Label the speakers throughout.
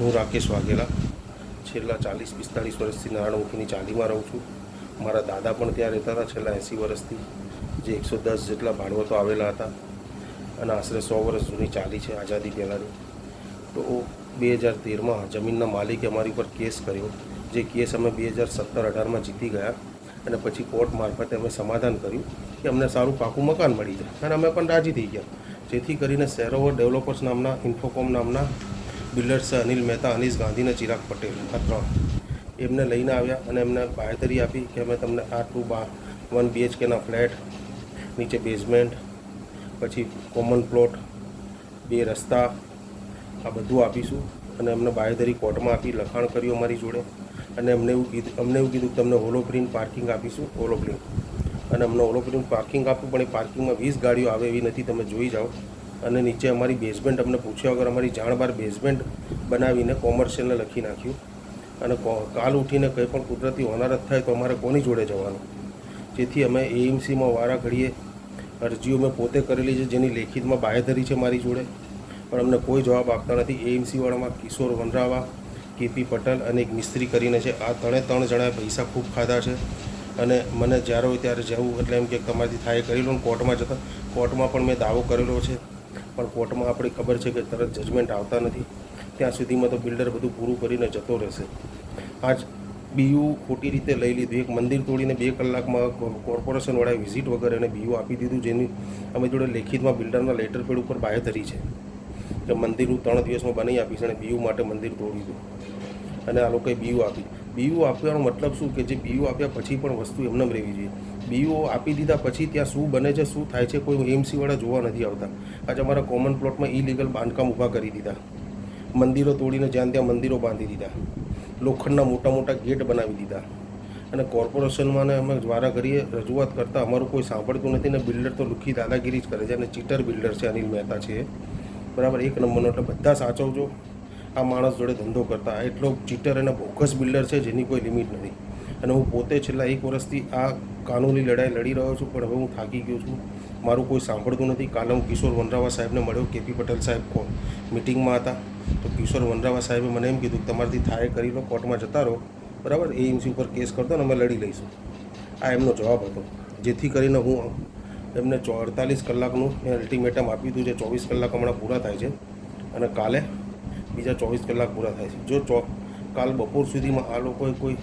Speaker 1: હું રાકેશ વાઘેલા, છેલ્લા ચાલીસ, પિસ્તાળીસ વર્ષથી નારાયણમુખીની ચાલીમાં રહું છું. મારા દાદા પણ ત્યાં રહેતા હતા, છેલ્લા એંસી વર્ષથી. જે એકસો દસ જેટલા ભાડવતો આવેલા હતા. અને આશરે સો વર્ષ જૂની ચાલી છે, આઝાદી પહેલાંની. તો બે હજાર તેરમાં જમીનના માલિકે અમારી ઉપર કેસ કર્યો, જે કેસ અમે બે હજાર સત્તર અઢારમાં જીતી ગયા. અને પછી કોર્ટ મારફતે અમે સમાધાન કર્યું કે અમને સારું પાકું મકાન મળી જાય. અને અમે પણ રાજી થઈ ગયા. જેથી કરીને શેરોવર ડેવલપર્સ નામના, ઇન્ફોકોમ નામના બિલ્ડર્સ અનિલ મહેતા અનીશ ગાંધીને ચિરાગ પટેલ આ ત્રણ. એમને લઈને આવ્યા અને એમને બાહેતરી આપી કે અમે તમને આ ટુ બા વન બીએચકેના ફ્લેટ, નીચે બેઝમેન્ટ પછી કોમન પ્લોટ બે રસ્તા, આ બધું આપીશું. અને અમને બાહેધરી કોર્ટમાં આપી, લખાણ કર્યું અમારી જોડે. અને અમને એવું કીધું અમને એવું કીધું કે તમને હોલો પ્રિન્ટ પાર્કિંગ આપીશું હોલો પ્રિન્ટ અને અમને હોલો પ્રિન્ટ પાર્કિંગ આપ્યું પણ એ પાર્કિંગમાં વીસ ગાડીઓ આવે એવી નથી, તમે જોઈ જાઓ. અને નીચે અમારી બેઝમેન્ટ અમને પૂછ્યા વગર અમારી જાણ બહાર બેઝમેન્ટ બનાવીને કોમર્શિયલને લખી નાખ્યું. અને કાલ ઉઠીને કંઈ પણ કુદરતી હોનારત થાય તો અમારે કોની જોડે જવાનું? જેથી અમે એએમસીમાં વારા ઘડીએ અરજીઓ મેં પોતે કરેલી છે, જેની લેખિતમાં બાહેધરી છે મારી જોડે. પણ અમને કોઈ જવાબ આપતા નથી. એએમસીવાળામાં કિશોર વનરાવા, કેપી પટેલ અને એક મિસ્ત્રી કરીને છે. આ ત્રણે ત્રણ જણાએ પૈસા ખૂબ ખાધા છે. અને મને જ્યારે હોય ત્યારે જવું, એટલે એમ કે તમારાથી થાય કરી લો કોર્ટમાં જતા. કોર્ટમાં પણ મેં દાવો કરેલો છે. પણ કોર્ટમાં આપણી ખબર છે કે તરત જજમેન્ટ આવતા નથી. ત્યાં સુધીમાં તો બિલ્ડર બધું પૂરું કરીને જતો રહેશે. આજ બીયુ ખોટી રીતે લઈ લીધું. એક મંદિર તોડીને બે કલાકમાં કોર્પોરેશનવાળાએ વિઝિટ વગર એને બીયુ આપી દીધું, જેની અમે જોડે લેખિતમાં બિલ્ડરના લેટર પેડ ઉપર બાહેધરી છે. કે મંદિર હું ત્રણ દિવસમાં બનાવી આપીશ અને બીયુ માટે મંદિર તોડી દઉં. અને આ લોકોએ બીયુ આપી. બીયુ આપવાનો મતલબ શું? કે જે બીયુ આપ્યા પછી પણ વસ્તુ એમને રહેવી જોઈએ. બીયુ આપી દીધા પછી ત્યાં શું બને છે, શું થાય છે, કોઈ એમસીવાળા જોવા નથી આવતા. આજે અમારા કોમન પ્લોટમાં ઇલીગલ બાંધકામ ઊભા કરી દીધા. મંદિરો તોડીને જ્યાં ત્યાં મંદિરો બાંધી દીધા. લોખંડના મોટા મોટા ગેટ બનાવી દીધા. અને કોર્પોરેશનમાં અમે દ્વારા કરીએ, રજૂઆત કરતાં અમારું કોઈ સાંભળતું નથી ને બિલ્ડર તો લુખી દાદાગીરી જ કરે છે અને ચીટર બિલ્ડર છે અનિલ મહેતા છે બરાબર, એક નંબરનો એટલે બધા સાચવજો. આ માણસ જોડે ધંધો કરતા. એટલો ચીટર અને બોગસ બિલ્ડર છે જેની કોઈ લિમિટ નથી. અને હું પોતે છેલ્લા એક વર્ષથી આ કાનૂની લડાઈ લડી રહ્યો છું, પણ હવે હું થાકી ગયો છું. મારું કોઈ સાંભળતું નથી. કાલે હું કિશોર વનરાવા સાહેબને મળ્યો. કેપી પટેલ સાહેબ કોણ મિટિંગમાં હતા. તો કિશોર વનરાવા સાહેબે મને એમ કીધું કે તમારાથી થાય કરી લો, કોર્ટમાં જતા રહો. બરાબર? એએમસી ઉપર કેસ કરતો ને અમે લડી લઈશું. આ એમનો જવાબ હતો. જેથી કરીને હું એમને ચો અડતાલીસ કલાકનું અલ્ટિમેટમ આપ્યું હતું જે ચોવીસ કલાક હમણાં પૂરા થાય છે. અને કાલે બીજા ચોવીસ કલાક પૂરા થાય છે. જો ચો કાલ બપોર સુધીમાં આ લોકોએ કોઈ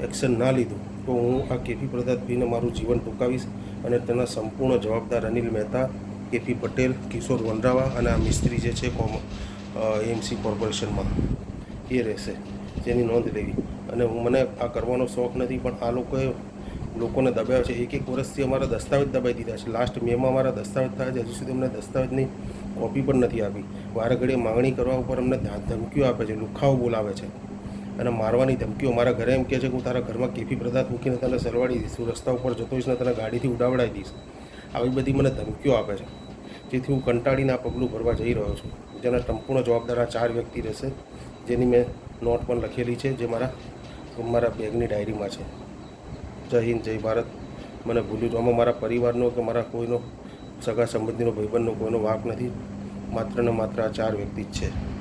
Speaker 1: એક્શન ના લીધું, તો હું આ કેપી પ્રદાતભાઈને મારું જીવન ટૂંકાવીશ અને તેના સંપૂર્ણ જવાબદાર અનિલ મહેતા કેપી પટેલ, કિશોર વનરાવા અને આ મિસ્ત્રી જે છે કોમ એમસી કોર્પોરેશનમાં એ રહેશે, જેની નોંધ લેવી. અને હું, મને આ કરવાનો શોખ નથી, પણ આ લોકોએ લોકોને દબાવ્યા છે. એક એક વર્ષથી અમારા દસ્તાવેજ દબાઈ દીધા છે. લાસ્ટ મેમાં અમારા દસ્તાવેજ થયા છે. હજુ સુધી અમને દસ્તાવેજની કોપી પણ નથી આપી. વારે ઘડીએ માંગણી કરવા ઉપર અમને ધમકીઓ આપે છે, લુખાઓ બોલાવે છે. અને મારવાની ધમકીઓ મારા ઘરે એમ કહે છે કે હું તારા ઘરમાં કેફી પદાર્થ મૂકીને તને સરવાડી દઈશ. હું રસ્તા ઉપર જતો હોઈશ ને તને ગાડીથી ઉડાવડાવી દઈશ. આવી બધી મને ધમકીઓ આપે છે. જેથી હું કંટાળીને આ પગલું ભરવા જઈ રહ્યો છું. જેના સંપૂર્ણ જવાબદાર આ ચાર વ્યક્તિ રહેશે, જેની મેં નોટ પણ લખેલી છે, જે મારા મારા બેગની ડાયરીમાં છે. જય હિન્દ, જય ભારત. મને ભૂલ્યું છું. આમાં મારા પરિવારનો કે મારા કોઈનો સગા સંબંધીનો, ભાઈબંધનો કોઈનો વાંક નથી. માત્ર ને માત્ર આ ચાર વ્યક્તિ જ છે.